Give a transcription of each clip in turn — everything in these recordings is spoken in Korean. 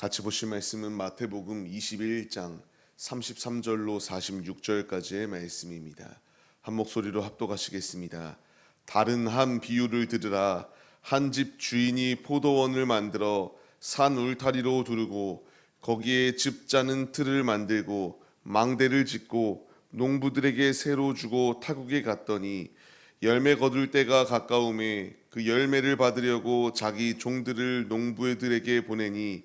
같이 보실 말씀은 마태복음 21장 33절로 46절까지의 말씀입니다. 한 목소리로 합독하시겠습니다. 다른 한 비유를 들으라 한 집 주인이 포도원을 만들어 산 울타리로 두르고 거기에 즙 짜는 틀을 만들고 망대를 짓고 농부들에게 새로 주고 타국에 갔더니 열매 거둘 때가 가까움에 그 열매를 받으려고 자기 종들을 농부들에게 보내니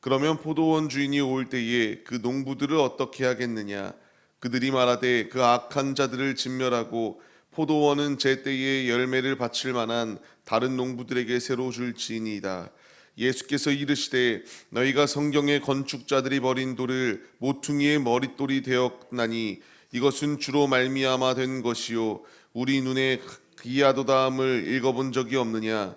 그러면 포도원 주인이 올 때에 그 농부들을 어떻게 하겠느냐? 그들이 말하되 그 악한 자들을 진멸하고 포도원은 제 때에 열매를 바칠 만한 다른 농부들에게 새로 줄지니이다. 예수께서 이르시되 너희가 성경의 건축자들이 버린 돌을 모퉁이의 머릿돌이 되었나니 이것은 주로 말미암아 된 것이요. 우리 눈에 기이하도다함을 읽어본 적이 없느냐?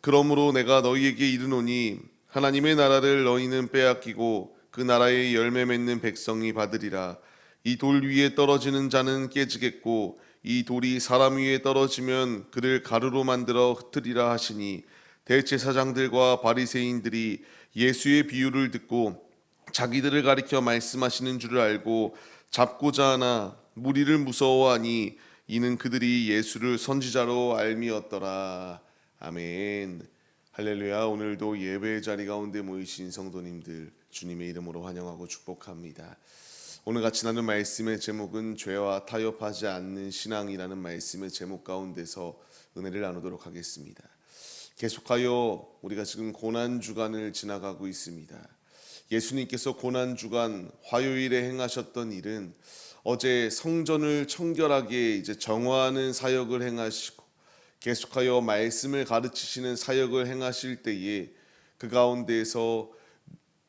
그러므로 내가 너희에게 이르노니 하나님의 나라를 너희는 빼앗기고 그 나라의 열매 맺는 백성이 받으리라 이 돌 위에 떨어지는 자는 깨지겠고 이 돌이 사람 위에 떨어지면 그를 가루로 만들어 흩으리라 하시니 대제사장들과 바리새인들이 예수의 비유를 듣고 자기들을 가리켜 말씀하시는 줄을 알고 잡고자 하나 무리를 무서워하니 이는 그들이 예수를 선지자로 알미었더라. 아멘. 할렐루야. 오늘도 예배 자리 가운데 모이신 성도님들 주님의 이름으로 환영하고 축복합니다. 오늘 같이 나눈 말씀의 제목은 죄와 타협하지 않는 신앙이라는 말씀의 제목 가운데서 은혜를 나누도록 하겠습니다. 계속하여 우리가 지금 고난 주간을 지나가고 있습니다. 예수님께서 고난 주간 화요일에 행하셨던 일은 어제 성전을 청결하게 이제 정화하는 사역을 행하시고 계속하여 말씀을 가르치시는 사역을 행하실 때에 그 가운데에서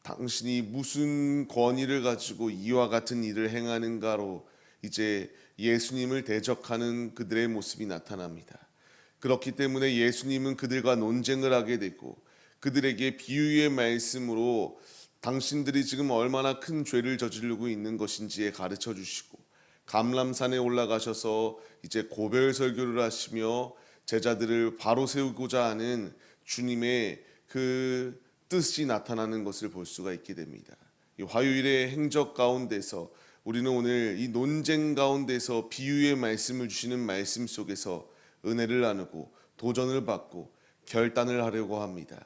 당신이 무슨 권위를 가지고 이와 같은 일을 행하는가로 이제 예수님을 대적하는 그들의 모습이 나타납니다. 그렇기 때문에 예수님은 그들과 논쟁을 하게 되고 그들에게 비유의 말씀으로 당신들이 지금 얼마나 큰 죄를 저지르고 있는 것인지에 가르쳐 주시고 감람산에 올라가셔서 이제 고별 설교를 하시며 제자들을 바로 세우고자 하는 주님의 그 뜻이 나타나는 것을 볼 수가 있게 됩니다. 이 화요일의 행적 가운데서 우리는 오늘 이 논쟁 가운데서 비유의 말씀을 주시는 말씀 속에서 은혜를 나누고 도전을 받고 결단을 하려고 합니다.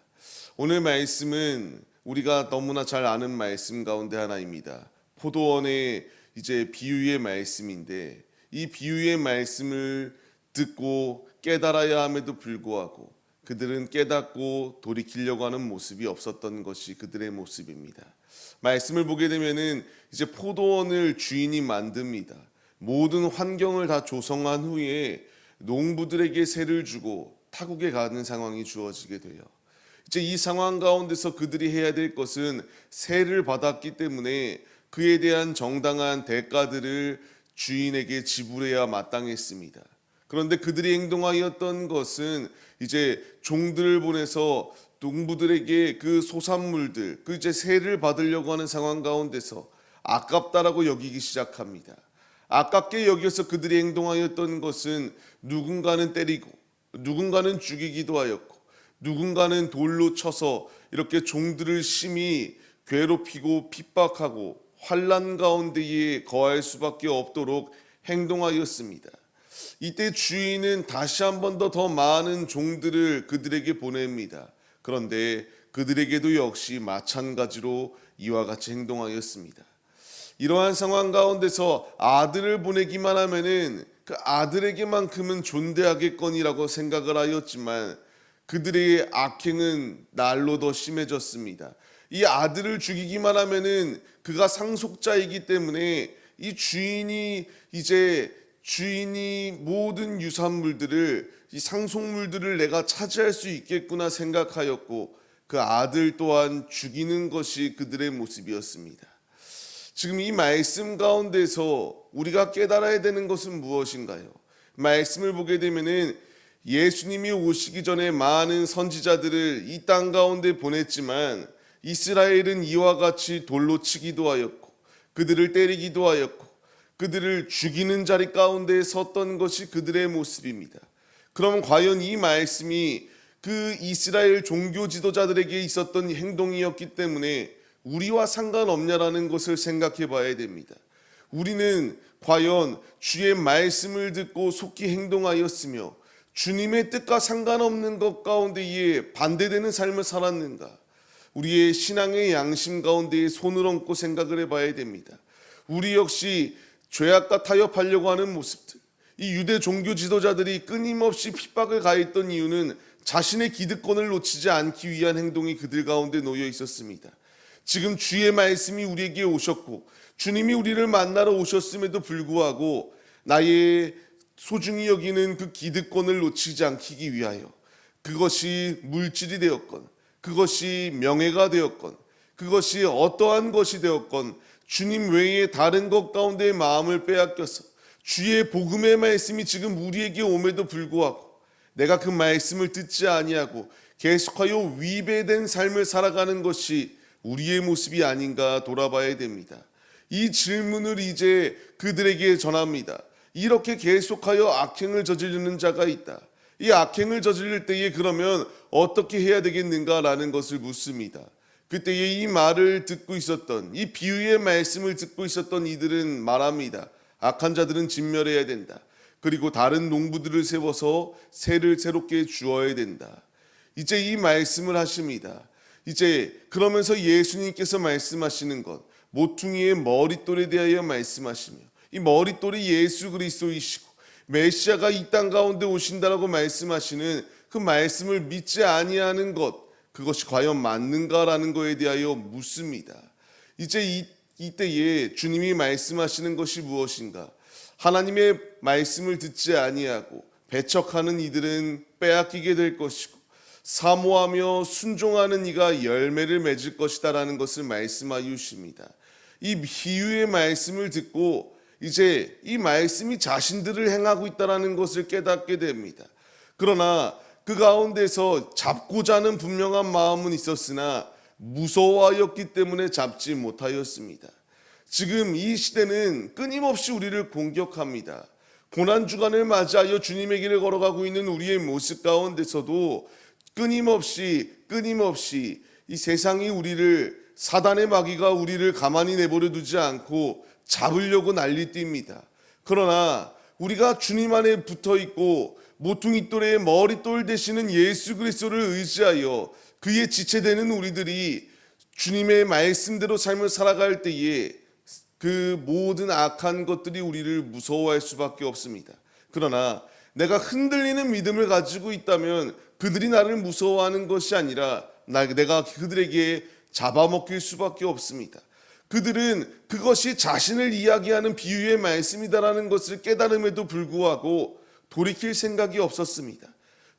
오늘 말씀은 우리가 너무나 잘 아는 말씀 가운데 하나입니다. 포도원의 이제 비유의 말씀인데 이 비유의 말씀을 듣고 깨달아야 함에도 불구하고 그들은 깨닫고 돌이키려고 하는 모습이 없었던 것이 그들의 모습입니다. 말씀을 보게 되면은 이제 포도원을 주인이 만듭니다. 모든 환경을 다 조성한 후에 농부들에게 세를 주고 타국에 가는 상황이 주어지게 돼요. 이제 이 상황 가운데서 그들이 해야 될 것은 세를 받았기 때문에 그에 대한 정당한 대가들을 주인에게 지불해야 마땅했습니다. 그런데 그들이 행동하였던 것은 이제 종들을 보내서 농부들에게 그 소산물들, 그 이제 세를 받으려고 하는 상황 가운데서 아깝다라고 여기기 시작합니다. 아깝게 여겨서 그들이 행동하였던 것은 누군가는 때리고 누군가는 죽이기도 하였고 누군가는 돌로 쳐서 이렇게 종들을 심히 괴롭히고 핍박하고 환란 가운데에 거할 수밖에 없도록 행동하였습니다. 이때 주인은 다시 한번더더 많은 종들을 그들에게 보냅니다. 그런데 그들에게도 역시 마찬가지로 이와 같이 행동하였습니다. 이러한 상황 가운데서 아들을 보내기만 하면은 그 아들에게만큼은 존대하겠거니라고 생각을 하였지만 그들의 악행은 날로 더 심해졌습니다. 이 아들을 죽이기만 하면은 그가 상속자이기 때문에 이 주인이 이제 주인이 모든 유산물들을 이 상속물들을 내가 차지할 수 있겠구나 생각하였고 그 아들 또한 죽이는 것이 그들의 모습이었습니다. 지금 이 말씀 가운데서 우리가 깨달아야 되는 것은 무엇인가요? 말씀을 보게 되면은 예수님이 오시기 전에 많은 선지자들을 이 땅 가운데 보냈지만 이스라엘은 이와 같이 돌로 치기도 하였고 그들을 때리기도 하였고 그들을 죽이는 자리 가운데 섰던 것이 그들의 모습입니다. 그럼 과연 이 말씀이 그 이스라엘 종교 지도자들에게 있었던 행동이었기 때문에 우리와 상관없냐라는 것을 생각해 봐야 됩니다. 우리는 과연 주의 말씀을 듣고 속히 행동하였으며 주님의 뜻과 상관없는 것 가운데에 반대되는 삶을 살았는가? 우리의 신앙의 양심 가운데에 손을 얹고 생각을 해봐야 됩니다. 우리 역시 죄악과 타협하려고 하는 모습들, 이 유대 종교 지도자들이 끊임없이 핍박을 가했던 이유는 자신의 기득권을 놓치지 않기 위한 행동이 그들 가운데 놓여 있었습니다. 지금 주의 말씀이 우리에게 오셨고 주님이 우리를 만나러 오셨음에도 불구하고 나의 소중히 여기는 그 기득권을 놓치지 않기 위하여 그것이 물질이 되었건 그것이 명예가 되었건 그것이 어떠한 것이 되었건 주님 외에 다른 것 가운데 마음을 빼앗겨서 주의 복음의 말씀이 지금 우리에게 옴에도 불구하고 내가 그 말씀을 듣지 아니하고 계속하여 위배된 삶을 살아가는 것이 우리의 모습이 아닌가 돌아봐야 됩니다. 이 질문을 이제 그들에게 전합니다. 이렇게 계속하여 악행을 저지르는 자가 있다. 이 악행을 저지를 때에 그러면 어떻게 해야 되겠는가라는 것을 묻습니다. 그때에 이 말을 듣고 있었던 이 비유의 말씀을 듣고 있었던 이들은 말합니다. 악한 자들은 진멸해야 된다. 그리고 다른 농부들을 세워서 새를 새롭게 주어야 된다. 이제 이 말씀을 하십니다. 이제 그러면서 예수님께서 말씀하시는 것 모퉁이의 머릿돌에 대하여 말씀하시며 이 머릿돌이 예수 그리스도이시고 메시아가 이 땅 가운데 오신다라고 말씀하시는 그 말씀을 믿지 아니하는 것 그것이 과연 맞는가라는 것에 대하여 묻습니다. 이제 이, 이때에 주님이 말씀하시는 것이 무엇인가? 하나님의 말씀을 듣지 아니하고 배척하는 이들은 빼앗기게 될 것이고 사모하며 순종하는 이가 열매를 맺을 것이다라는 것을 말씀하여 주십니다. 이 비유의 말씀을 듣고 이제 이 말씀이 자신들을 행하고 있다라는 것을 깨닫게 됩니다. 그러나 그 가운데서 잡고자 하는 분명한 마음은 있었으나 무서워하였기 때문에 잡지 못하였습니다. 지금 이 시대는 끊임없이 우리를 공격합니다. 고난 주간을 맞이하여 주님의 길을 걸어가고 있는 우리의 모습 가운데서도 끊임없이 끊임없이 이 세상이 우리를 사단의 마귀가 우리를 가만히 내버려 두지 않고 잡으려고 난리뜁니다. 그러나 우리가 주님 안에 붙어 있고 모퉁이 돌의 머리돌 되시는 예수 그리스도를 의지하여 그의 지체되는 우리들이 주님의 말씀대로 삶을 살아갈 때에 그 모든 악한 것들이 우리를 무서워할 수밖에 없습니다. 그러나 내가 흔들리는 믿음을 가지고 있다면 그들이 나를 무서워하는 것이 아니라 내가 그들에게 잡아먹힐 수밖에 없습니다. 그들은 그것이 자신을 이야기하는 비유의 말씀이다라는 것을 깨달음에도 불구하고 돌이킬 생각이 없었습니다.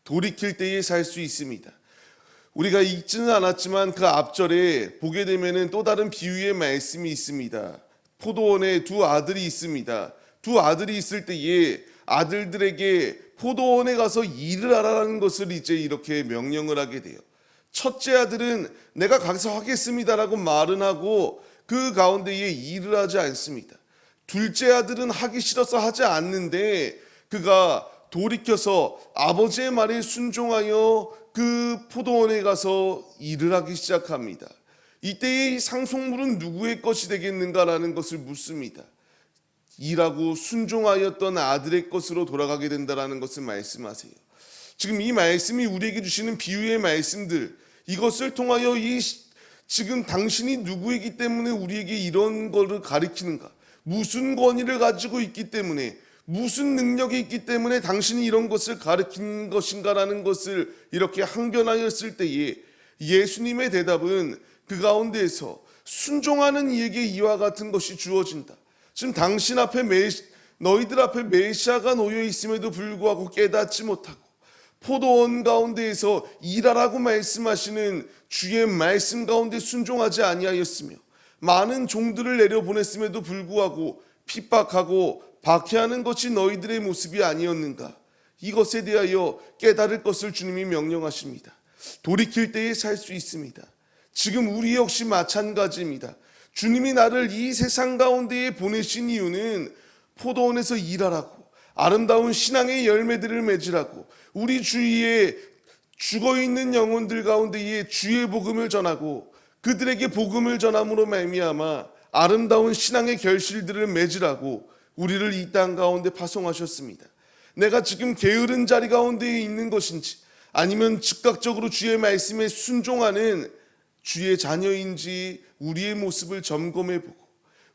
돌이킬 때에 살 수 있습니다. 우리가 읽지는 않았지만 그 앞절에 보게 되면은 또 다른 비유의 말씀이 있습니다. 포도원에 두 아들이 있습니다. 두 아들이 있을 때에 아들들에게 포도원에 가서 일을 하라는 것을 이제 이렇게 명령을 하게 돼요. 첫째 아들은 내가 가서 하겠습니다라고 말은 하고 그 가운데에 일을 하지 않습니다. 둘째 아들은 하기 싫어서 하지 않는데 그가 돌이켜서 아버지의 말에 순종하여 그 포도원에 가서 일을 하기 시작합니다. 이때의 상속물은 누구의 것이 되겠는가라는 것을 묻습니다. 일하고 순종하였던 아들의 것으로 돌아가게 된다라는 것을 말씀하세요. 지금 이 말씀이 우리에게 주시는 비유의 말씀들 이것을 통하여 이 지금 당신이 누구이기 때문에 우리에게 이런 거를 가리키는가? 무슨 권위를 가지고 있기 때문에 무슨 능력이 있기 때문에 당신이 이런 것을 가르친 것인가라는 것을 이렇게 항변하였을 때에 예수님의 대답은 그 가운데에서 순종하는 이에게 이와 같은 것이 주어진다. 지금 당신 앞에 메 너희들 앞에 메시아가 놓여 있음에도 불구하고 깨닫지 못하고 포도원 가운데에서 일하라고 말씀하시는 주의 말씀 가운데 순종하지 아니하였으며 많은 종들을 내려 보냈음에도 불구하고 핍박하고 박해하는 것이 너희들의 모습이 아니었는가? 이것에 대하여 깨달을 것을 주님이 명령하십니다. 돌이킬 때에 살 수 있습니다. 지금 우리 역시 마찬가지입니다. 주님이 나를 이 세상 가운데에 보내신 이유는 포도원에서 일하라고 아름다운 신앙의 열매들을 맺으라고 우리 주위에 죽어 있는 영혼들 가운데에 주의 복음을 전하고 그들에게 복음을 전함으로 말미암아 아름다운 신앙의 결실들을 맺으라고 우리를 이 땅 가운데 파송하셨습니다. 내가 지금 게으른 자리 가운데에 있는 것인지 아니면 즉각적으로 주의 말씀에 순종하는 주의 자녀인지 우리의 모습을 점검해 보고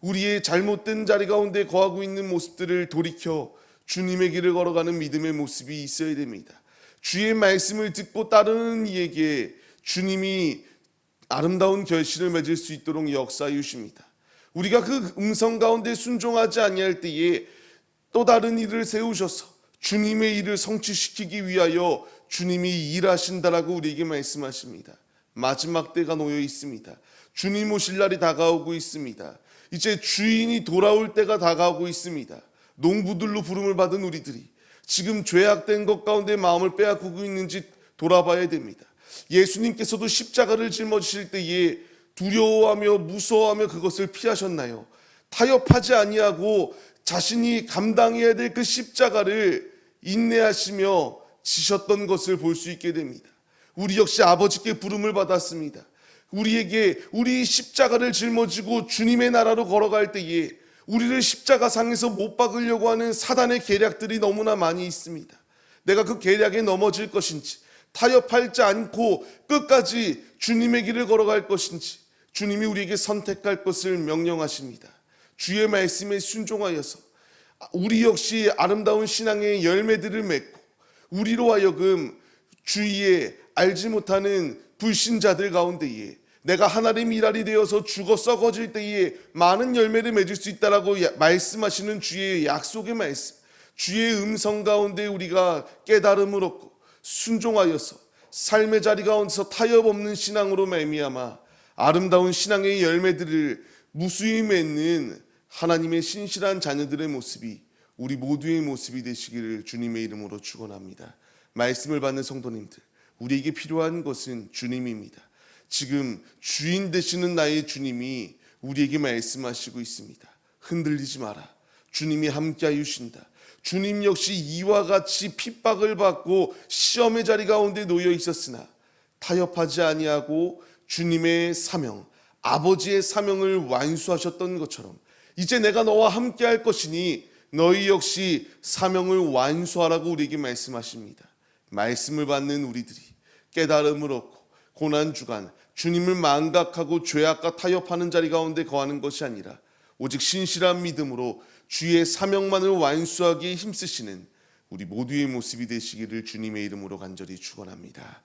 우리의 잘못된 자리 가운데 거하고 있는 모습들을 돌이켜 주님의 길을 걸어가는 믿음의 모습이 있어야 됩니다. 주의 말씀을 듣고 따르는 이에게 주님이 아름다운 결실을 맺을 수 있도록 역사해 주십니다. 우리가 그 음성 가운데 순종하지 아니할 때에 또 다른 일을 세우셔서 주님의 일을 성취시키기 위하여 주님이 일하신다라고 우리에게 말씀하십니다. 마지막 때가 놓여 있습니다. 주님 오실 날이 다가오고 있습니다. 이제 주인이 돌아올 때가 다가오고 있습니다. 농부들로 부름을 받은 우리들이 지금 죄악된 것 가운데 마음을 빼앗고 있는지 돌아봐야 됩니다. 예수님께서도 십자가를 짊어지실 때에 두려워하며 무서워하며 그것을 피하셨나요? 타협하지 아니하고 자신이 감당해야 될 그 십자가를 인내하시며 지셨던 것을 볼 수 있게 됩니다. 우리 역시 아버지께 부름을 받았습니다. 우리에게 우리 십자가를 짊어지고 주님의 나라로 걸어갈 때에 우리를 십자가 상에서 못 박으려고 하는 사단의 계략들이 너무나 많이 있습니다. 내가 그 계략에 넘어질 것인지 타협하지 않고 끝까지 주님의 길을 걸어갈 것인지 주님이 우리에게 선택할 것을 명령하십니다. 주의 말씀에 순종하여서 우리 역시 아름다운 신앙의 열매들을 맺고 우리로 하여금 주위에 알지 못하는 불신자들 가운데에 내가 하나님 일할이 되어서 죽어 썩어질 때에 많은 열매를 맺을 수 있다라고 야- 말씀하시는 주의 약속의 말씀, 주의 음성 가운데 우리가 깨달음을 얻고 순종하여서 삶의 자리 가운데서 타협 없는 신앙으로 말미암아 아름다운 신앙의 열매들을 무수히 맺는 하나님의 신실한 자녀들의 모습이 우리 모두의 모습이 되시기를 주님의 이름으로 축원합니다. 말씀을 받는 성도님들, 우리에게 필요한 것은 주님입니다. 지금 주인 되시는 나의 주님이 우리에게 말씀하시고 있습니다. 흔들리지 마라. 주님이 함께하여 주신다. 주님 역시 이와 같이 핍박을 받고 시험의 자리 가운데 놓여 있었으나 타협하지 아니하고 주님의 사명, 아버지의 사명을 완수하셨던 것처럼 이제 내가 너와 함께 할 것이니 너희 역시 사명을 완수하라고 우리에게 말씀하십니다. 말씀을 받는 우리들이 깨달음을 얻고 고난 주간 주님을 망각하고 죄악과 타협하는 자리 가운데 거하는 것이 아니라 오직 신실한 믿음으로 주의 사명만을 완수하기에 힘쓰시는 우리 모두의 모습이 되시기를 주님의 이름으로 간절히 축원합니다.